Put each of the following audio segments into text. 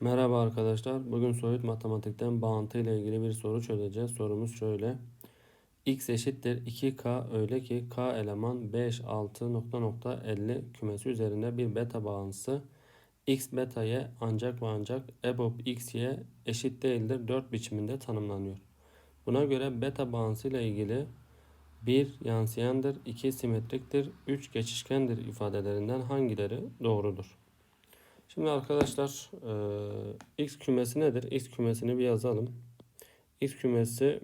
Merhaba arkadaşlar. Bugün soyut matematikten bağıntı ile ilgili bir soru çözeceğiz. Sorumuz şöyle. x eşittir 2k öyle ki k eleman 5, 6, nokta nokta 50 kümesi üzerinde bir beta bağıntısı x beta y ancak ve ancak EBOB x y eşit değildir 4 biçiminde tanımlanıyor. Buna göre beta bağıntısı ile ilgili 1 yansıyandır, 2 simetriktir, 3 geçişkendir ifadelerinden hangileri doğrudur? Şimdi arkadaşlar e, x kümesi nedir? X kümesini bir yazalım. X kümesi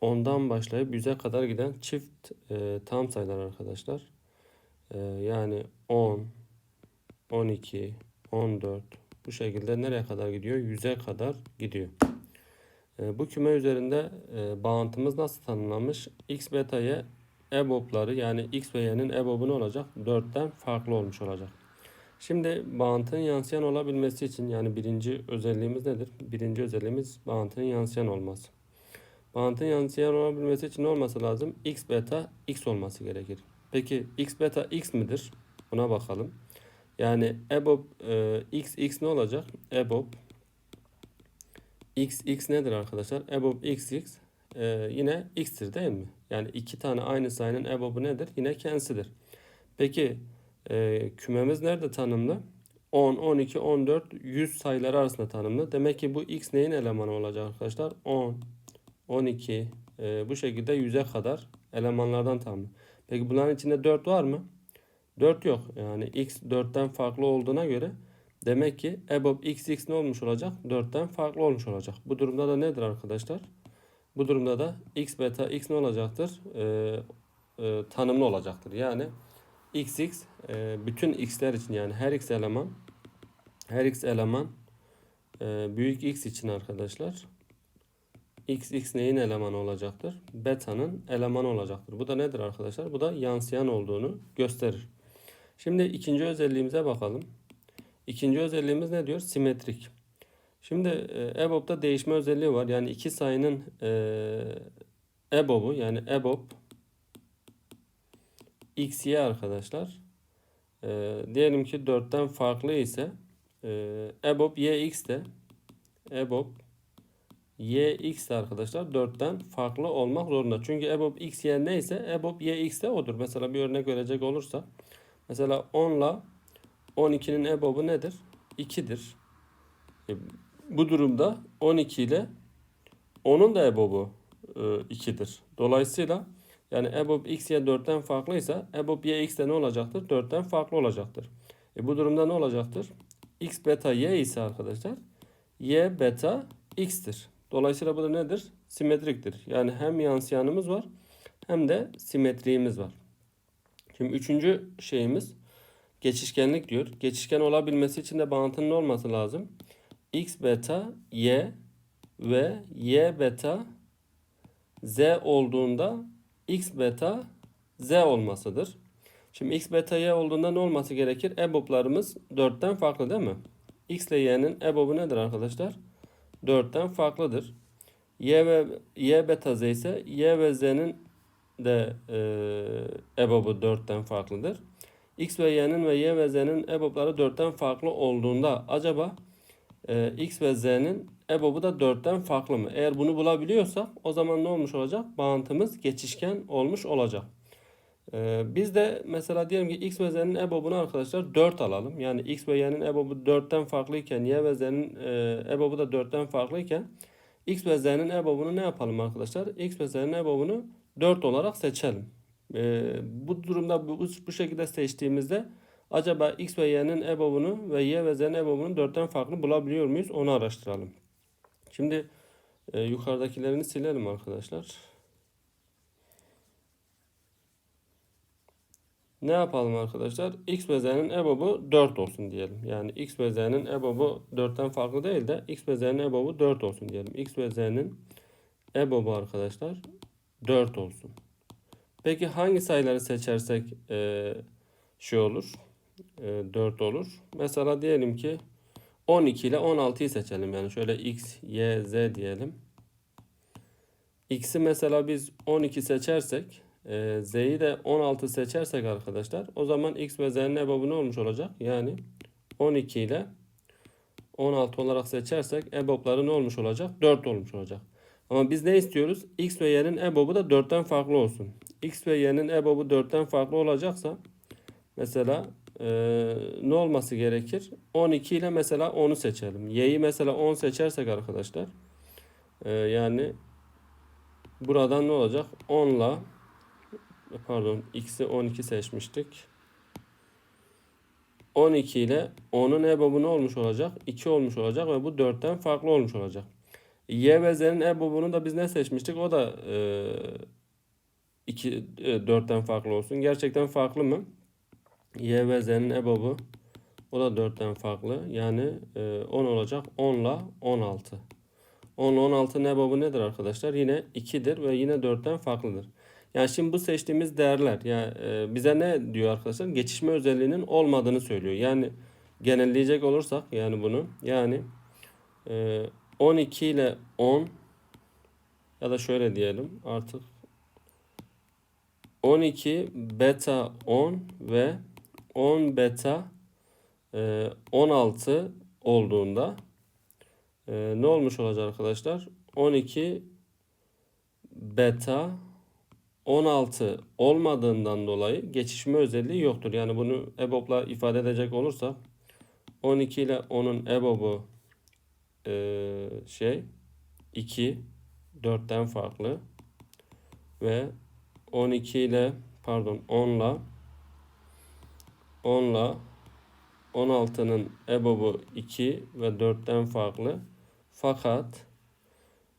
ondan başlayıp 100'e kadar giden çift e, tam sayılar arkadaşlar. E, yani 10, 12, 14 bu şekilde nereye kadar gidiyor? 100'e kadar gidiyor. E, bu küme üzerinde e, bağıntımız nasıl tanımlanmış? X beta y EBOB'ları yani X ve Y'nin EBOB'u ne olacak? 4'ten farklı olmuş olacak. Şimdi bağıntının yansıyan olabilmesi için yani birinci özelliğimiz nedir? Birinci özelliğimiz bağıntının yansıyan olması. Bağıntının yansıyan olabilmesi için ne olması lazım? X beta x olması gerekir. Peki x beta x midir? Buna bakalım. Yani EBOB e, x x ne olacak? EBOB x x nedir arkadaşlar? EBOB x x e, yine x'tir değil mi? Yani iki tane aynı sayının EBOB'u nedir? Yine kendisidir. Peki e, kümemiz nerede tanımlı? 10, 12, 14, 100 sayıları arasında tanımlı. Demek ki bu x neyin elemanı olacak arkadaşlar? 10, 12 e, bu şekilde 100'e kadar elemanlardan tanımlı. Peki bunların içinde 4 var mı? 4 yok. Yani x 4'ten farklı olduğuna göre demek ki EBOB x x ne olmuş olacak? 4'ten farklı olmuş olacak. Bu durumda da nedir arkadaşlar? Bu durumda da x beta x ne olacaktır? E, e, tanımlı olacaktır. Yani x x e, bütün x'ler için yani her x eleman her x eleman e, büyük x için arkadaşlar x x neyin elemanı olacaktır? Beta'nın elemanı olacaktır. Bu da nedir arkadaşlar? Bu da yansıyan olduğunu gösterir. Şimdi ikinci özelliğimize bakalım. İkinci özelliğimiz ne diyor? Simetrik. Şimdi e, EBOB'da değişme özelliği var. Yani iki sayının e, EBOB'u yani EBOB x, y arkadaşlar. E, diyelim ki 4'ten farklı ise e, EBOB y x de EBOB y x de arkadaşlar 4'ten farklı olmak zorunda. Çünkü EBOB x y neyse EBOB y x de odur. Mesela bir örnek verecek olursa mesela 10 ile 12'nin EBOB'u nedir? 2'dir. E, bu durumda 12 ile 10'un da EBOB'u e, 2'dir. Dolayısıyla yani EBOB x y 4'ten farklıysa EBOB y x de ne olacaktır? 4'ten farklı olacaktır. E bu durumda ne olacaktır? x beta y ise arkadaşlar y beta x'tir. Dolayısıyla bu da nedir? Simetriktir. Yani hem yansıyanımız var hem de simetriğimiz var. Şimdi üçüncü şeyimiz geçişkenlik diyor. Geçişken olabilmesi için de bağıntının olması lazım? x beta y ve y beta z olduğunda x beta z olmasıdır. Şimdi x beta y olduğunda ne olması gerekir? EBOB'larımız 4'ten farklı değil mi? x ile y'nin EBOB'u nedir arkadaşlar? 4'ten farklıdır. y ve y beta z ise y ve z'nin de e, EBOB'u 4'ten farklıdır. x ve y'nin ve y ve z'nin EBOB'ları 4'ten farklı olduğunda acaba e, x ve z'nin EBOB'u da 4'ten farklı mı? Eğer bunu bulabiliyorsak o zaman ne olmuş olacak? Bağıntımız geçişken olmuş olacak. Ee, biz de mesela diyelim ki x ve z'nin EBOB'unu arkadaşlar 4 alalım. Yani x ve y'nin EBOB'u 4'ten farklıyken y ve z'nin e, EBOB'u da 4'ten farklıyken x ve z'nin EBOB'unu ne yapalım arkadaşlar? x ve z'nin EBOB'unu 4 olarak seçelim. Ee, bu durumda bu, bu şekilde seçtiğimizde acaba x ve y'nin EBOB'unu ve y ve z'nin EBOB'unu 4'ten farklı bulabiliyor muyuz? Onu araştıralım. Şimdi e, yukarıdakilerini silelim arkadaşlar. Ne yapalım arkadaşlar? X ve EBOB'u 4 olsun diyelim. Yani X ve EBOB'u 4'ten farklı değil de X ve EBOB'u 4 olsun diyelim. X ve EBOB'u arkadaşlar 4 olsun. Peki hangi sayıları seçersek e, şey olur? E, 4 olur. Mesela diyelim ki 12 ile 16'yı seçelim. Yani şöyle x, y, z diyelim. X'i mesela biz 12 seçersek e, z'yi de 16 seçersek arkadaşlar o zaman x ve z'nin ebabu ne olmuş olacak? Yani 12 ile 16 olarak seçersek EBOB'ları ne olmuş olacak? 4 olmuş olacak. Ama biz ne istiyoruz? X ve Y'nin EBOB'u da 4'ten farklı olsun. X ve Y'nin EBOB'u 4'ten farklı olacaksa mesela eee, ne olması gerekir? 12 ile mesela 10'u seçelim. Y'yi mesela 10 seçersek arkadaşlar eee, yani buradan ne olacak? 10 ile pardon x'i 12 seçmiştik. 12 ile 10'un EBOB'u ne olmuş olacak? 2 olmuş olacak ve bu 4'ten farklı olmuş olacak. Y ve Z'nin EBOB'unu da biz ne seçmiştik? O da e, 2, 4'ten farklı olsun. Gerçekten farklı mı? Y ve Z'nin EBOB'u o da 4'ten farklı. Yani e, 10 olacak. 10 ile 16. 10 ile 16'nın EBOB'u nedir arkadaşlar? Yine 2'dir ve yine 4'ten farklıdır. Yani şimdi bu seçtiğimiz değerler yani e, bize ne diyor arkadaşlar? Geçişme özelliğinin olmadığını söylüyor. Yani genelleyecek olursak yani bunu yani e, 12 ile 10 ya da şöyle diyelim artık 12 beta 10 ve 10 beta e, 16 olduğunda e, ne olmuş olacak arkadaşlar? 12 beta 16 olmadığından dolayı geçişme özelliği yoktur. Yani bunu EBOB'la ifade edecek olursak 12 ile 10'un EBOB'u e, şey 2 4'ten farklı ve 12 ile pardon 10 ile 10 ile 16'nın EBOB'u 2 ve 4'ten farklı. Fakat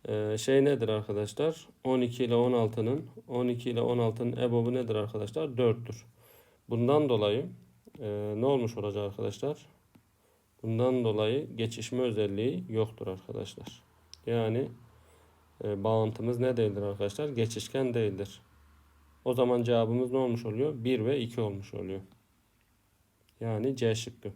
ee, şey nedir arkadaşlar? 12 ile 16'nın 12 ile 16'nın EBOB'u nedir arkadaşlar? 4'tür. Bundan dolayı e, ne olmuş olacak arkadaşlar? Bundan dolayı geçişme özelliği yoktur arkadaşlar. Yani e, bağıntımız ne değildir arkadaşlar? Geçişken değildir. O zaman cevabımız ne olmuş oluyor? 1 ve 2 olmuş oluyor. Yani C şıkkı.